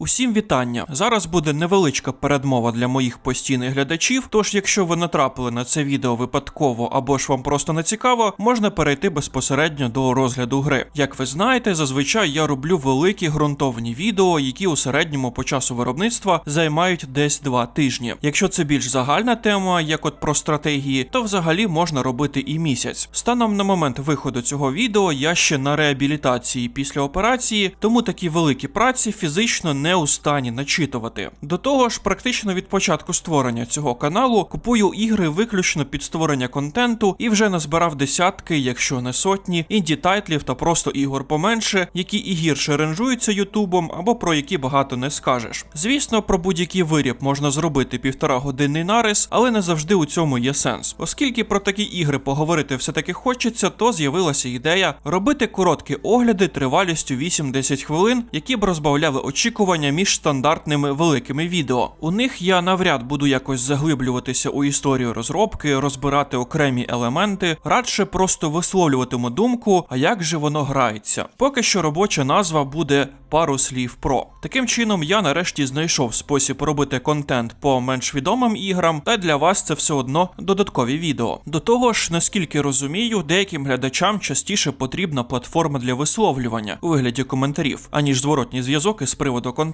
Усім вітання. Зараз буде невеличка передмова для моїх постійних глядачів. Тож, якщо ви натрапили на це відео випадково або ж вам просто не цікаво, можна перейти безпосередньо до розгляду гри. Як ви знаєте, зазвичай я роблю великі ґрунтовні відео, які у середньому по часу виробництва займають десь два тижні. Якщо це більш загальна тема, як от про стратегії, то взагалі можна робити і місяць. Станом на момент виходу цього відео я ще на реабілітації після операції, тому такі великі праці фізично не у стані начитувати. До того ж, практично від початку створення цього каналу купую ігри виключно під створення контенту і вже назбирав десятки, якщо не сотні, інді тайтлів та просто ігор поменше, які і гірше ренжуються Ютубом або про які багато не скажеш. Звісно, про будь-який виріб можна зробити півтора годинний нарис, але не завжди у цьому є сенс. Оскільки про такі ігри поговорити все-таки хочеться, то з'явилася ідея робити короткі огляди тривалістю 8-10 хвилин, які б розбавляли очікування між стандартними великими відео. У них я навряд буду якось заглиблюватися у історію розробки, розбирати окремі елементи, радше просто висловлюватиму думку, а як же воно грається. Поки що робоча назва буде пару слів про. Таким чином, я нарешті знайшов спосіб робити контент по менш відомим іграм, та для вас це все одно додаткові відео. До того ж, наскільки розумію, деяким глядачам частіше потрібна платформа для висловлювання у вигляді коментарів, аніж зворотній зв'язок із приводу контенту,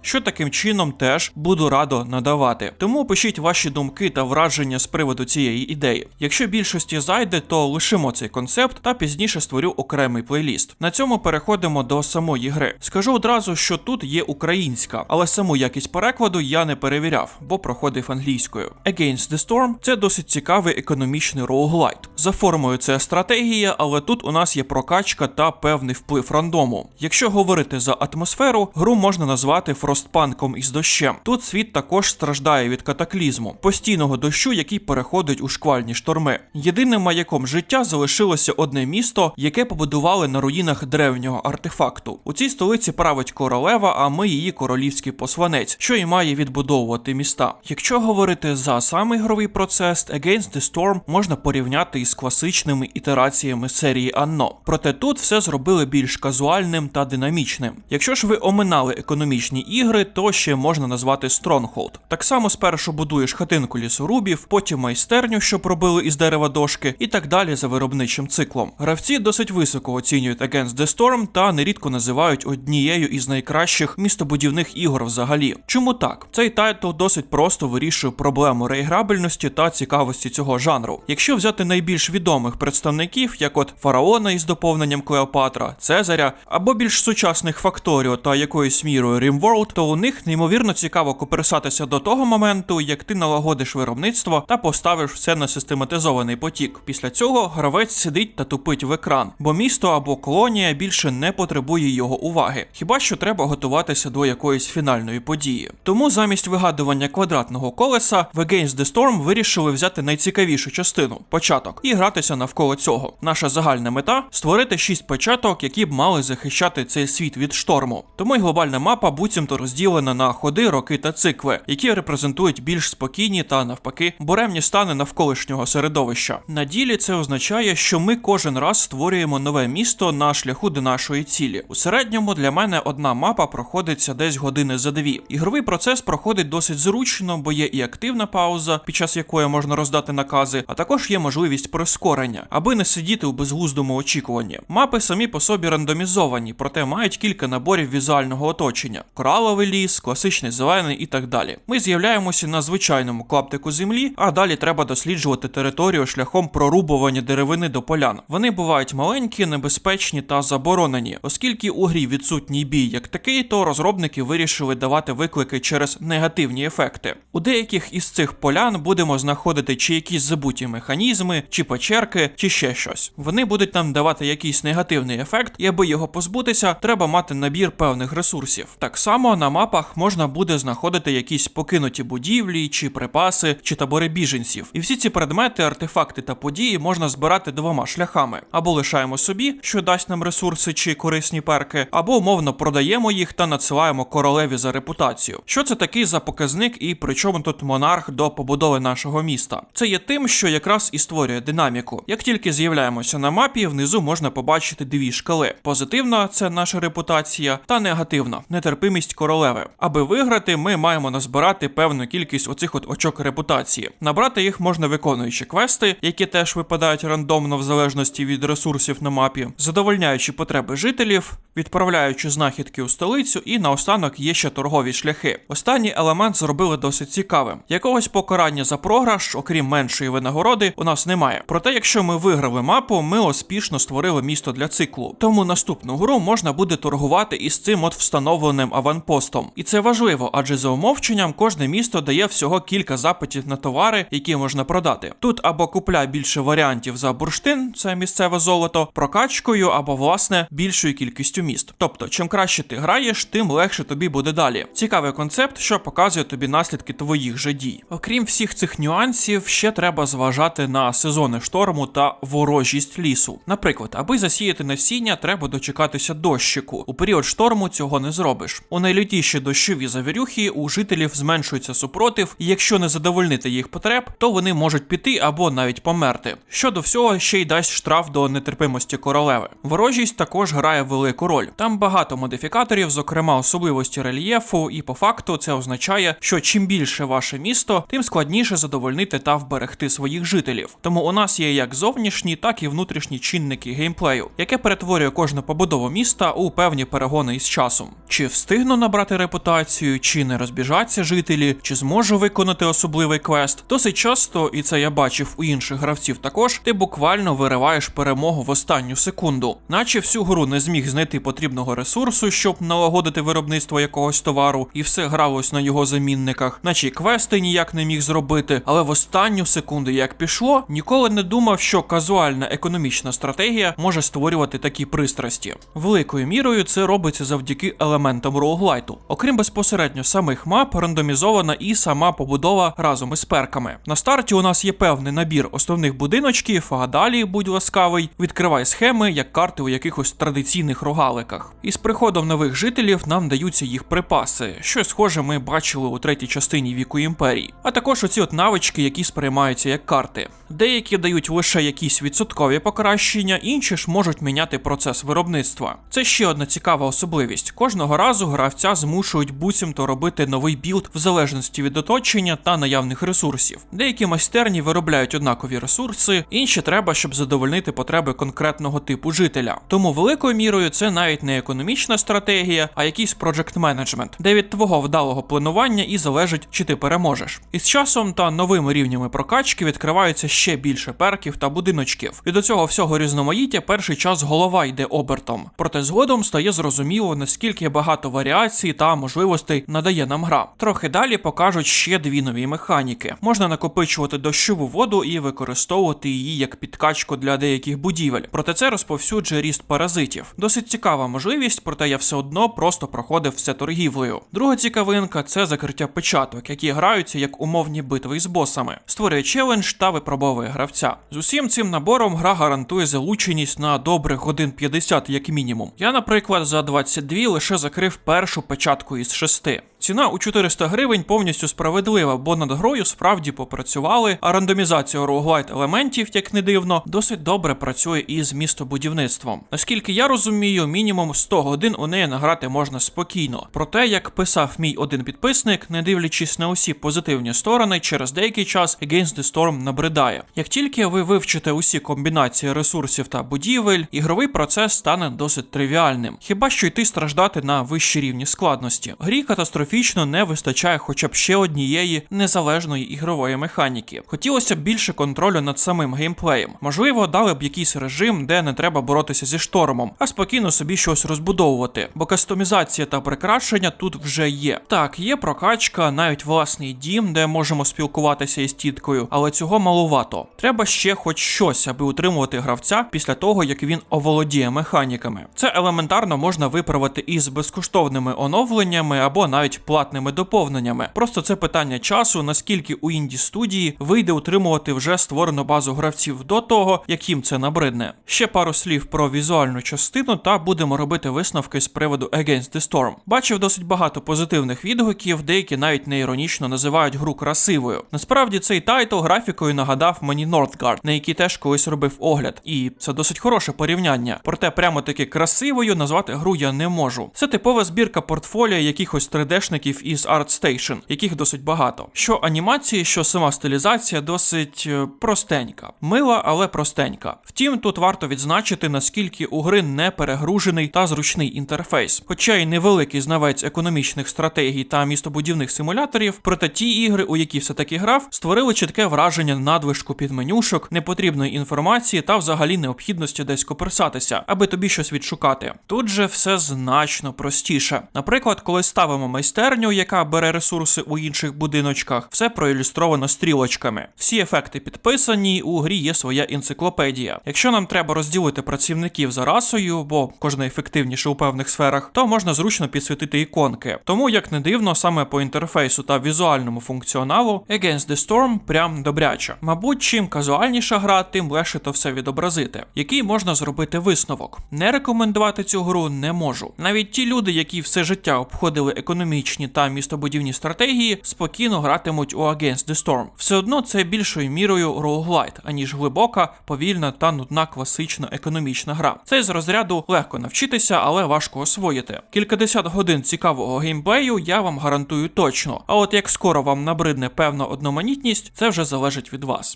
що таким чином теж буду радо надавати. Тому пишіть ваші думки та враження з приводу цієї ідеї. Якщо більшості зайде, то лишимо цей концепт та пізніше створю окремий плейліст. На цьому переходимо до самої гри. Скажу одразу, що тут є українська, але саму якість перекладу я не перевіряв, бо проходив англійською. Against the Storm це досить цікавий економічний роуглайт. За формою це стратегія, але тут у нас є прокачка та певний вплив рандому. Якщо говорити за атмосферу, гру можна назвати фростпанком із дощем. Тут світ також страждає від катаклізму, постійного дощу, який переходить у шквальні шторми. Єдиним маяком життя залишилося одне місто, яке побудували на руїнах древнього артефакту. У цій столиці править королева, а ми її королівський посланець, що і має відбудовувати міста. Якщо говорити за сам ігровий процес, Against the Storm можна порівняти із класичними ітераціями серії Anno. Проте тут все зробили більш казуальним та динамічним. Якщо ж ви оминали економічні ігри, то ще можна назвати Stronghold. Так само спершу будуєш хатинку лісорубів, потім майстерню, що пробили із дерева дошки, і так далі за виробничим циклом. Гравці досить високо оцінюють Against the Storm та нерідко називають однією із найкращих містобудівних ігор взагалі. Чому так? Цей тайтл досить просто вирішує проблему реіграбельності та цікавості цього жанру. Якщо взяти найбільш відомих представників, як от фараона із доповненням Клеопатра, Цезаря, або більш сучасних Факторіо та якоюсь мірою Rimworld, то у них неймовірно цікаво коперсатися до того моменту, як ти налагодиш виробництво та поставиш все на систематизований потік. Після цього гравець сидить та тупить в екран, бо місто або колонія більше не потребує його уваги. Хіба що треба готуватися до якоїсь фінальної події. Тому замість вигадування квадратного колеса в Against the Storm вирішили взяти найцікавішу частину початок і гратися навколо цього. Наша загальна мета створити шість початок, які б мали захищати цей світ від шторму. Тому й глобальна мапа буцімто розділена на ходи, роки та цикли, які репрезентують більш спокійні та навпаки буремні стани навколишнього середовища. На ділі це означає, що ми кожен раз створюємо нове місто на шляху до нашої цілі. У середньому для мене одна мапа проходиться десь години за дві. Ігровий процес проходить досить зручно, бо є і активна пауза, під час якої можна роздати накази, а також є можливість прискорення, аби не сидіти у безглуздому очікуванні. Мапи самі по собі рандомізовані, проте мають кілька наборів візуального оточення: кораловий ліс, класичний зелений і так далі. Ми з'являємося на звичайному клаптику землі, а далі треба досліджувати територію шляхом прорубування деревини до полян. Вони бувають маленькі, небезпечні та заборонені, оскільки у грі відсутній бій як такий, то розробники вирішили давати виклики через негативні ефекти. У деяких із цих полян будемо знаходити чи якісь забуті механізми, чи печерки, чи ще щось. Вони будуть нам давати якийсь негативний ефект, і аби його позбутися, треба мати набір певних ресурсів. Так само на мапах можна буде знаходити якісь покинуті будівлі, чи припаси, чи табори біженців. І всі ці предмети, артефакти та події можна збирати двома шляхами: або лишаємо собі, що дасть нам ресурси чи корисні перки, або умовно продаємо їх та надсилаємо королеві за репутацію. Що це такий за показник, і при чому тут монарх до побудови нашого міста? Це є тим, що якраз і створює динаміку. Як тільки з'являємося на мапі, внизу можна побачити дві шкали: позитивна це наша репутація, та негативна, нетерпимість королеви. Аби виграти, ми маємо назбирати певну кількість оцих от очок репутації. Набрати їх можна виконуючи квести, які теж випадають рандомно в залежності від ресурсів на мапі, задовольняючи потреби жителів, відправляючи знахідки у столицю, і наостанок є ще торгові шляхи. Останній елемент зробили досить цікавим. Якогось покарання за програш, окрім меншої винагороди, у нас немає. Проте, якщо ми виграли мапу, ми успішно створили місто для циклу. Тому наступну гру можна буде торгувати із цим от встановленим аванпостом. І це важливо, адже за умовченням кожне місто дає всього кілька запитів на товари, які можна продати. Тут або купляй більше варіантів за бурштин, це місцеве золото, прокачкою, або власне більшою кількістю міст. Тобто, чим краще ти граєш, тим легше тобі буде далі. Цікавий концепт, що показує тобі наслідки твоїх же дій. Окрім всіх цих нюансів, ще треба зважати на сезони шторму та ворожість лісу. Наприклад, аби засіяти насіння, треба дочекатися дощику. У період шторму цього не зробиш. У найлютіші дощові завірюхи у жителів зменшується супротив, і якщо не задовольнити їх потреб, то вони можуть піти або навіть померти. Щодо всього, ще й дасть штраф до нетерпимості королеви. Ворожість також грає велику роль. Там багато модифікаторів, зокрема особливості рельєфу, і по факту це означає, що чим більше ваше місто, тим складніше задовольнити та вберегти своїх жителів. Тому у нас є як зовнішні, так і внутрішні чинники геймплею, яке перетворює кожну побудову міста у певні перегони із часом. Чи встигну набрати репутацію, чи не розбіжаться жителі, чи зможу виконати особливий квест. Досить часто, і це я бачив у інших гравців також, ти буквально вириваєш перемогу в останню секунду, наче всю гру не зміг знайти потрібного ресурсу, щоб налагодити виробництво якогось товару, і все гралось на його замінниках, наче й квести ніяк не міг зробити. Але в останню секунду, як пішло, ніколи не думав, що казуальна економічна стратегія може створювати такі пристрасті. Великою мірою це робиться завдяки елементам роуглайту. Окрім безпосередньо самих мап, рандомізована і сама побудова разом із перками. На старті у нас є певний набір основних будиночків, а далі, будь ласкавий, відкривай схеми як карти у якихось традиційних рогаликах. І з приходом нових жителів нам даються їх припаси, що схоже ми бачили у третій частині віку імперії. А також оці от навички, які сприймаються як карти. Деякі дають лише якісь відсоткові покращення, інші ж можуть міняти процес виробництва. Це ще одна цікава особливість. Кожного разу гравця змушують буцімто робити новий білд в залежності від оточення та наявних ресурсів. Деякі майстерні виробляють однакові ресурси, інші треба, щоб задовольнити потреби конкретного типу жителя. Тому великою мірою це навіть не економічна стратегія, а якийсь проджект менеджмент, де від твого вдалого планування і залежить, чи ти переможеш. І з часом та новими рівнями прокачки відкриваються ще більше перків та будиночків. І до цього всього різноманіття перший час голова йде обертом. Проте згодом стає зрозуміло, наскільки багато варіацій та можливостей надає нам гра. Трохи далі покажуть ще дві нові механіки. Можна накопичувати дощову воду і використовувати її як підкачку для деяких будівель. Проте це розповсюджує ріст паразитів. Досить цікава можливість, проте я все одно просто проходив все торгівлею. Друга цікавинка це закриття печаток, які граються як умовні битви із босами, створює челендж та випробовує гравця. З усім цим набором гра гарантує залученість на добрих годин 50 як мінімум. Я, наприклад, за 22 лише закрив першу печатку із шести. Ціна у 400 гривень повністю справедлива, бо над грою справді попрацювали, а рандомізація роуглайт елементів, як не дивно, досить добре працює із містобудівництвом. Наскільки я розумію, мінімум 100 годин у неї награти можна спокійно. Проте, як писав мій один підписник, не дивлячись на усі позитивні сторони, через деякий час Against the Storm набридає. Як тільки ви вивчите усі комбінації ресурсів та будівель, ігровий процес стане досить тривіальним. Хіба що йти страждати на вищі рівні складності. Грі катастрофічно не вистачає хоча б ще однієї незалежної ігрової механіки. Хотілося б більше контролю над самим геймплеєм. Можливо, дали б якийсь режим, де не треба боротися зі штормом, а спокійно собі щось розбудовувати, бо кастомізація та прикрашення тут вже є. Так, є прокачка, навіть власний дім, де можемо спілкуватися із тіткою, але цього малувато. Треба ще хоч щось, аби утримувати гравця після того, як він оволодіє механіками. Це елементарно можна виправити із безкоштовними оновленнями або навіть платними доповненнями. Просто це питання часу, наскільки у інді студії вийде утримувати вже створену базу гравців до того, як їм це набридне. Ще пару слів про візуальну частину, та будемо робити висновки з приводу Against the Storm. Бачив досить багато позитивних відгуків, деякі навіть не іронічно називають гру красивою. Насправді цей тайтл графікою нагадав мені Northgard, на який теж колись робив огляд, і це досить хороше порівняння. Проте прямо таки красивою назвати гру я не можу. Це типова збірка портфоліо якихось 3D-шників із ArtStation, яких досить багато. Що анімації, що сама стилізація досить е, простенька, мила, але простенька. Втім, тут варто відзначити, наскільки у гри не перегружений та зручний інтерфейс. Хоча й невеликий знавець економічних стратегій та містобудівних симуляторів, проте ті ігри, у які все таки грав, створили чітке враження надвишку під менюшок, непотрібної інформації та взагалі необхідності десь коперсатися, аби тобі щось відшукати. Тут же все значно простіше. Наприклад, коли ставимо майстерню, яка бере ресурси у інших будиночках, все проілюстровано стрілочками. Всі ефекти підписані, у грі є своя енциклопедія. Якщо нам треба розділити працівників за расою, бо кожна ефективніше у певних сферах, то можна зручно підсвітити іконки. Тому, як не дивно, саме по інтерфейсу та візуальному функціоналу Against the Storm прям добряче. Мабуть, чим казуальніша гра, тим легше то все відобразити. Який можна зробити висновок? Не рекомендувати цю гру не можу. Навіть ті люди, які все життя обходили економічні та містобудівні стратегії, спокійно гратимуть у Against the Storm. Все одно це більшою мірою роуглайт, аніж глибока, повільна та нудна класична економічна гра. Це з розряду легко навчитися, але важко освоїти. Кількадесят годин цікавого геймплею я вам гарантую точно. А от як скоро вам набридне певна одноманітність, це вже залежить від вас.